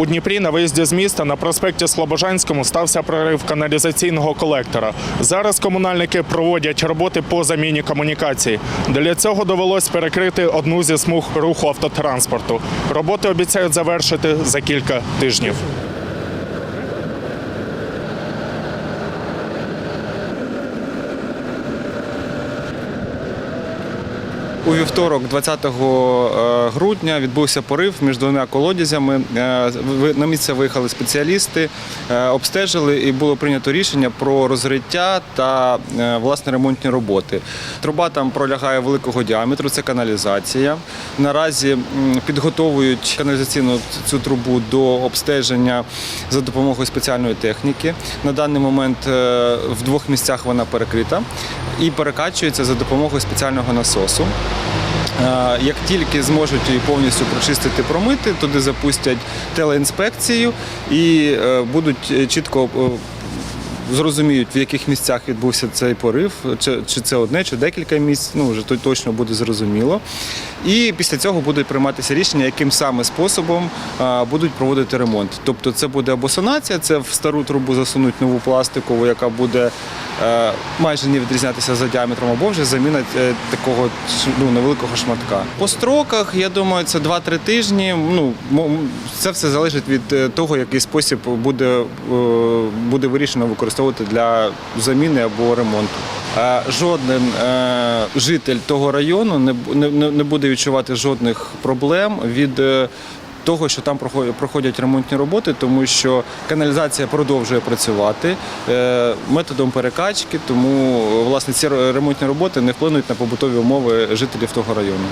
У Дніпрі на виїзді з міста на проспекті Слобожанському стався прорив каналізаційного колектора. Зараз комунальники проводять роботи по заміні комунікацій. Для цього довелось перекрити одну зі смуг руху автотранспорту. Роботи обіцяють завершити за кілька тижнів. У вівторок, 20 е, грудня, відбувся порив між двома колодязями. Е, На місце виїхали спеціалісти, е, обстежили і було прийнято рішення про розриття та власне ремонтні роботи. Труба там пролягає великого діаметру, це каналізація. Наразі підготовують каналізаційну цю трубу до обстеження за допомогою спеціальної техніки. На даний момент в двох місцях вона перекрита і перекачується за допомогою спеціального насосу. Е, Як тільки зможуть її повністю прочистити, промити, туди запустять телеінспекцію і е, будуть е, чітко зрозуміють, в яких місцях відбувся цей порив, чи, чи це одне, чи декілька місць. Ну вже то точно буде зрозуміло. І після цього будуть прийматися рішення, яким саме способом будуть проводити ремонт. Тобто, це буде або санація, це в стару трубу засунуть нову пластикову, яка буде е, майже не відрізнятися за діаметром, або вже заміна е, такого ну, невеликого шматка. По строках, я думаю, це 2-3 тижні. Ну, це все залежить від е, того, який спосіб буде, буде вирішено використовувати для заміни або ремонту. Е, Жоден е, житель того району не, бу- не, не не буде відчувати жодних проблем від. е, того, що там проходять- ремонтні роботи, тому що каналізація продовжує працювати методом перекачки, тому власне ці ремонтні роботи не вплинуть на побутові умови жителів того району.